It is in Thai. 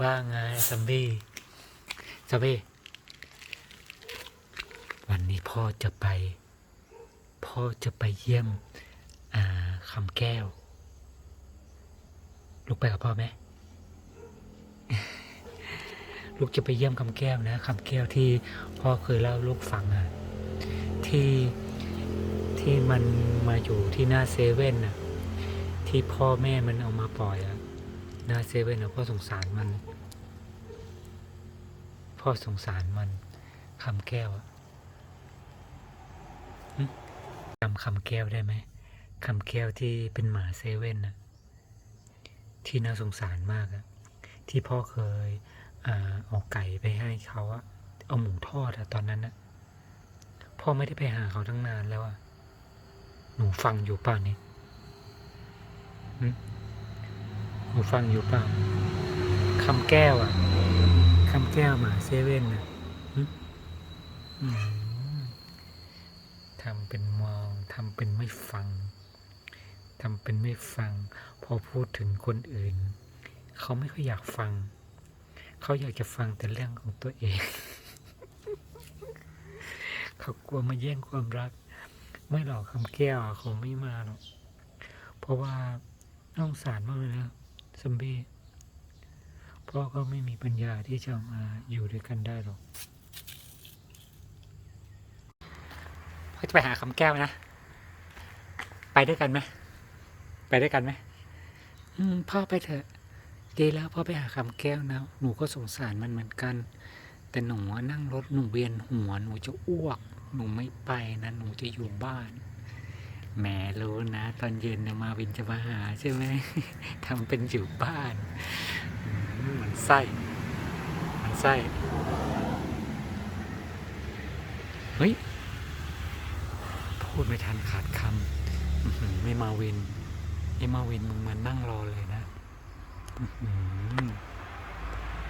ว่าไงซัมบี้ซัมบี้วันนี้พ่อจะไป พ่อจะไปเยี่ยม อ่าคำแก้ว ลูกไปกับพ่อไหมลูกจะไปเยี่ยมคำแก้วนะคำแก้วที่พ่อเคยเล่าลูกฟังอะที่ที่มันมาอยู่ที่หน้าเซเว่นอะที่พ่อแม่มันเอามาปล่อยอะ หน้าเซเว่นอะพ่อสงสารมัน พ่อสงสารมันคำแก้วอะจำคำแก้วได้ไหมคำแก้วที่เป็นหมาเซเว่นอะที่น่าสงสารมากอะที่พ่อเคยเอาไก่ไปให้เขาอะเอาหมูทอดอะตอนนั้นอะพ่อไม่ได้ไปหาเขาตั้งนานแล้วอะหนูฟังอยู่เปล่านี่ หูฟังอยู่เปล่าคำแก้วอะคำแก้วมาเซเว่นอะทำเป็นมองทำเป็นไม่ฟังทำเป็นไม่ฟัง พอพูดถึงคนอื่น เขาไม่ค่อยอยากฟัง เขาอยากจะฟังแต่เรื่องของตัวเอง เขากลัวมาแย่งความรัก ไม่หรอกคำแก้วอะเขาไม่มาหรอกเพราะว่าน่าสงสารมากเลยนะ ซัมบี้พ่อก็ไม่มีปัญญาที่จะมาอยู่ด้วยกันได้หรอกพ่อจะไปหาคำแก้วนะ ไปด้วยกันไหมไปด้วยกันไหมมพ่อไปเถอะดีแล้วพ่อไปหาคำแก้วนะ หนูก็สงสารมันเหมือนกัน แต่หนูนั่งรถหนูเวียนหัวหนูจะอ้วก หนูไม่ไปนะ หนูจะอยู่บ้าน แหมรู้นะ ตอนเย็นมาวินจะมาหาใช่ไหมทำเป็นอยู่บ้านมเหมือนไส้มันไส้เฮ้ย พูดไม่ทันขาดคำอื้อหือไม่มาวินไอ้มาวินมึงมานั่งรอเลยนะอื